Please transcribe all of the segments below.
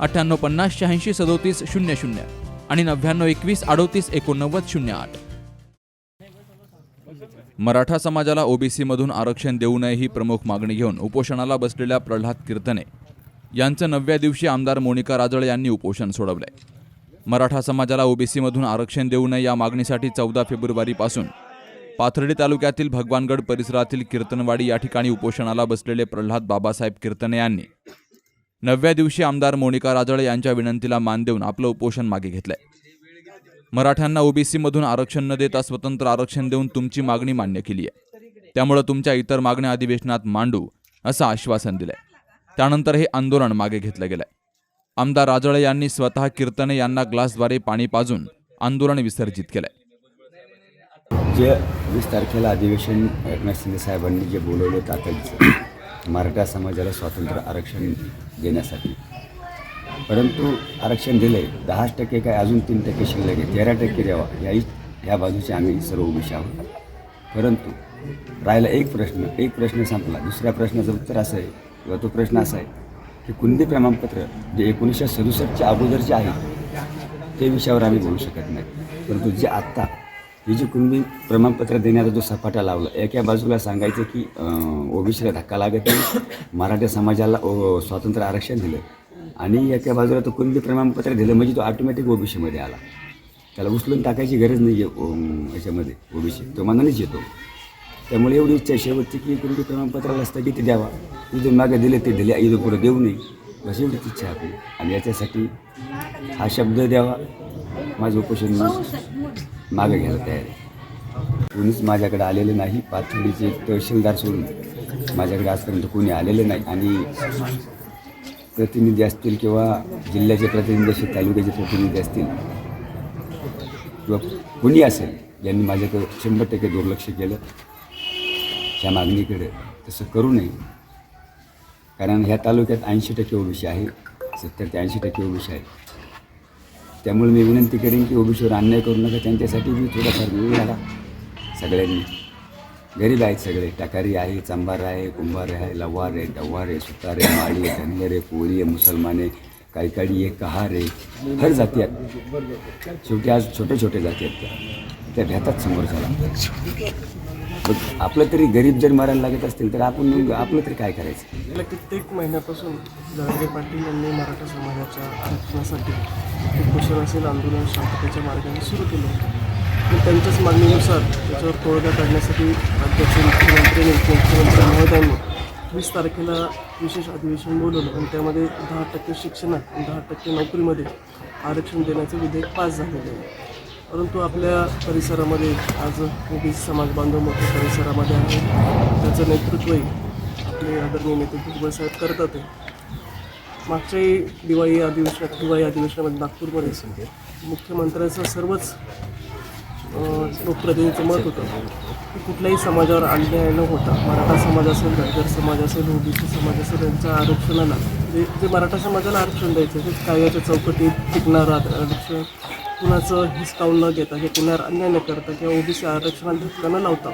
अठ्ठ्याण्णव पन्नास शहाऐंशी सदोतीस शून्य शून्य आणि नव्याण्णव एकवीस अडोतीस एकोणनव्वद शून्य आठ. मराठा समाजाला ओबीसीमधून आरक्षण देऊ नये ही प्रमुख मागणी घेऊन उपोषणाला बसलेल्या प्रल्हाद कीर्तने यांचं नवव्या दिवशी आमदार मोनिका राजळ यांनी उपोषण सोडवलंय. मराठा समाजाला ओबीसीमधून आरक्षण देऊ नये या मागणीसाठी चौदा फेब्रुवारीपासून पाथर्डी तालुक्यातील भगवानगड परिसरातील कीर्तनवाडी या ठिकाणी उपोषणाला बसलेले प्रल्हाद बाबासाहेब कीर्तने यांनी नवव्या दिवशी आमदार मोनिका राजळे यांच्या विनंतीला मान देऊन आपलं उपोषण मागे घेतलंय. मराठ्यांना ओबीसीमधून आरक्षण न देता स्वतंत्र आरक्षण देऊन तुमची मागणी मान्य केली आहे त्यामुळे तुमच्या इतर मागण्या अधिवेशनात मांडू असं आश्वासन दिलंय. त्यानंतर हे आंदोलन मागे घेतलं गेलंय. आमदार राजळे यांनी स्वतः कीर्तने यांना ग्लासद्वारे पाणी पाजून आंदोलन विसर्जित केलंय. जे वीस तारखेला अधिवेशन एकनाथ शिंदे साहेबांनी जे बोलवलं तातडीचं मराठा समाजाला स्वातंत्र्य आरक्षण देण्यासाठी परंतु आरक्षण दिलं आहे दहाच टक्के काय अजून तीन टक्के शिल्लक आहे तेरा टक्के द्यावा याही ह्या बाजूचे आम्ही सर्व ओबीसी आहोत. परंतु राहिला एक प्रश्न एक प्रश्न संपला दुसऱ्या प्रश्नाचं उत्तर असं आहे किंवा तो प्रश्न असा आहे की कुंदी प्रमाणपत्र जे एकोणीसशे सदुसष्टच्या अगोदरचे आहे ते विषयावर आम्ही बोलू शकत नाही. परंतु जे आत्ता ही जी कुणबी प्रमाणपत्र देण्याचा जो सपाटा लावला एका बाजूला सांगायचं की ओबीसीला धक्का लागत नाही. मराठा समाजाला ओ स्वातंत्र्य आरक्षण दिलं. आणि एका बाजूला तो कुणबी प्रमाणपत्र दिलं म्हणजे तो ऑटोमॅटिक ओबीसीमध्ये आला. त्याला उचलून टाकायची गरज नाही आहे याच्यामध्ये ओबीसी. तो मनानेच येतो. त्यामुळे एवढी इच्छा शेवटची की कुणबी प्रमाणपत्राला स्थगिती द्यावा. इथून मागे दिले ते दिले इथून पुढे देऊ नये. अशी एवढीच इच्छा आपली. आणि याच्यासाठी हा शब्द द्यावा. माझं उपोषण म्हणून मागे घ्यायला तयार आहे. कोणीच माझ्याकडे आलेलं नाही पाथर्डीचे तहसीलदार सोडून. माझ्याकडे आजपर्यंत कोणी आलेलं नाही आणि प्रतिनिधी असतील किंवा जिल्ह्याचे प्रतिनिधी असतील तालुक्याचे प्रतिनिधी असतील किंवा कोणी असेल ज्यांनी माझ्याकडे शंभर टक्के दुर्लक्ष केलं. त्या मागणीकडे तसं करू नये. कारण ह्या तालुक्यात ऐंशी टक्के ओबीसी आहे सत्तर ते ऐंशी टक्के ओबीसी आहे. त्यामुळे मी विनंती करेन की ओबीसीवर अन्याय करू नका. त्यांच्यासाठी मी थोडाफार वेळ लागा. सगळ्यांनी. गरीब आहेत सगळे. टाकारी आहे चांबार आहे कुंभार आहे लव्हार आहे डव्हार आहे सुतार आहे माळी आहे धनगर आहे कोळी आहे मुसलमान आहे काही काळी आहे कहार आहे. हर जाती आहेत. शेवटी आज छोटे छोटे जाती आहेत त्या. त्या समोर झाला बघ, आपलं तरी गरीब जर मरायला लागत असतील तर आपण आपलं तरी काय करायचं? गेल्या कित्येक महिन्यापासून जरांगे पाटील यांनी मराठा समाजाच्या आरक्षणासाठी उपोषण असेल आंदोलन शांततेच्या मार्गाने सुरू केलं होतं. त्यांच्याच मागणीनुसार त्याच्यावर तोडगा काढण्यासाठी राज्याचे मुख्यमंत्री आणि उपमुख्यमंत्री महोदयांनी वीस तारखेला विशेष अधिवेशन बोलवलं आणि त्यामध्ये दहा टक्के शिक्षणात आणि दहा टक्के नोकरीमध्ये आरक्षण देण्याचं विधेयक पास झालेलं आहे. परंतु आपल्या परिसरामध्ये आज ओबीसी समाज बांधव मोठ्या परिसरामध्ये आहे. त्याचं नेतृत्वही आपले आदरणीय नेते भुजबळ साहेब करतात आहे. मागच्याही दिवाळी अधिवेशनात दिवाळी अधिवेशनामध्ये नागपूरमध्ये मुख्यमंत्र्यांचं सर्वच लोकप्रतिनिधीचं मत होतं की कुठल्याही समाजावर अन्याय न होता मराठा समाज असेल धनगर समाज असेल ओबीसी समाज असेल यांच्या आरक्षणाला जे जे मराठा समाजाला आरक्षण द्यायचं ते कायद्याच्या चौकटीत टिकणारं आरक्षण कुणाचं हिसकावून न घेता किंवा कुणावर अन्याय न करता किंवा ओबीसी आरक्षणात धक्का न लावता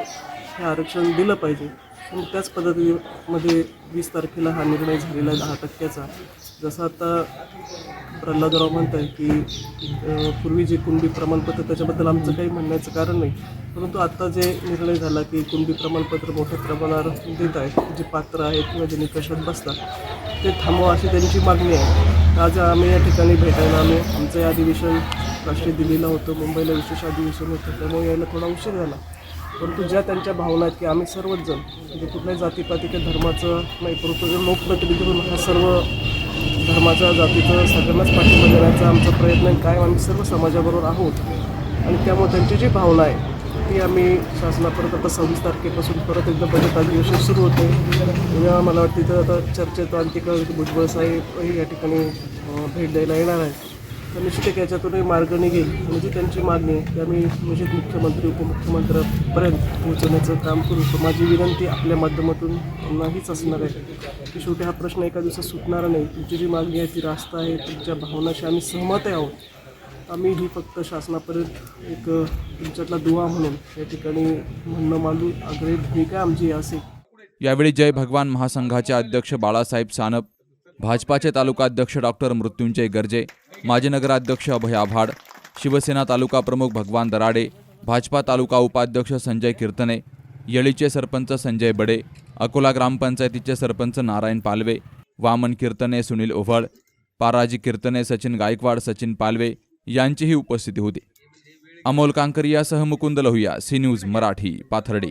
हे आरक्षण दिलं पाहिजे. आणि त्याच पद्धतीमध्ये वीस तारखेला हा निर्णय झालेला आहे दहा टक्क्याचा. जसं आता प्रल्हादराव म्हणत आहे की पूर्वी जे कुणबी प्रमाणपत्र त्याच्याबद्दल आमचं काही म्हणण्याचं कारण नाही. परंतु आता जे निर्णय झाला की कुणबी प्रमाणपत्र मोठ्या प्रमाणावर देत आहेत जे पात्र आहेत किंवा जे निकषात बसतात ते थांबवा अशी त्यांची मागणी आहे. आज आम्ही या ठिकाणी भेटायला आम्ही आमचं हे अधिवेशन राष्ट्रीय दिल्लीला होतं मुंबईला विशेष अधिवेशन होतं त्यामुळे यायला थोडा उशीर झाला. परंतु ज्या त्यांच्या भावना आहेत की आम्ही सर्वच जण म्हणजे कुठल्याही जातीपाती किंवा धर्माचं नाही परंतु लोकप्रतिनिधी म्हणून हा सर्व धर्माच्या जातीचं सगळ्यांनाच पाठिंबा देण्याचा आमचा प्रयत्न काय कायम आम्ही सर्व समाजाबरोबर आहोत. आणि त्यामुळे त्यांची जी भावना आहे ती आम्ही शासनापर्यंत आता सव्वीस तारखेपासून परत एकदा बजेट अधिवेशन सुरू होते. तेव्हा मला वाटतं इथं आता चर्चेत आणखी भुजबळ साहेब या ठिकाणी भेट द्यायला येणार आहे तर निश्चित एक याच्यातूनही मार्ग निघेल आणि जी त्यांची मागणी आहे. ती आम्ही निश्चित मुख्यमंत्री उपमुख्यमंत्र्यांपर्यंत पोहोचवण्याचं काम करू तर माझी विनंती आपल्या माध्यमातून नाहीच असणार आहे की शेवटी हा प्रश्न एका दिवसात सुटणारा नाही. तुमची जी मागणी आहे ती रास्त आहे. तुमच्या भावनाशी आम्ही सहमत आहे आहोत. आम्ही ही फक्त शासनापर्यंत एक तुमच्यातला दुवा म्हणून या ठिकाणी म्हणणं मांडू आग्रही. भूमिका आमची असेल. यावेळी जय भगवान महासंघाचे अध्यक्ष बाळासाहेब सानप भाजपाचे तालुकाध्यक्ष डॉक्टर मृत्युंजय गर्जे माजी नगराध्यक्ष अभय आभाड शिवसेना तालुका प्रमुख भगवान दराडे भाजपा तालुका उपाध्यक्ष संजय कीर्तने येळीचे सरपंच संजय बडे अकोला ग्रामपंचायतीचे सरपंच नारायण पालवे वामन कीर्तने सुनील ओव्हाळ पाराजी कीर्तने सचिन गायकवाड सचिन पालवे यांचीही उपस्थिती होती. Amol कांकरियासह Mukund Lohiya C news Marathi Pathardi.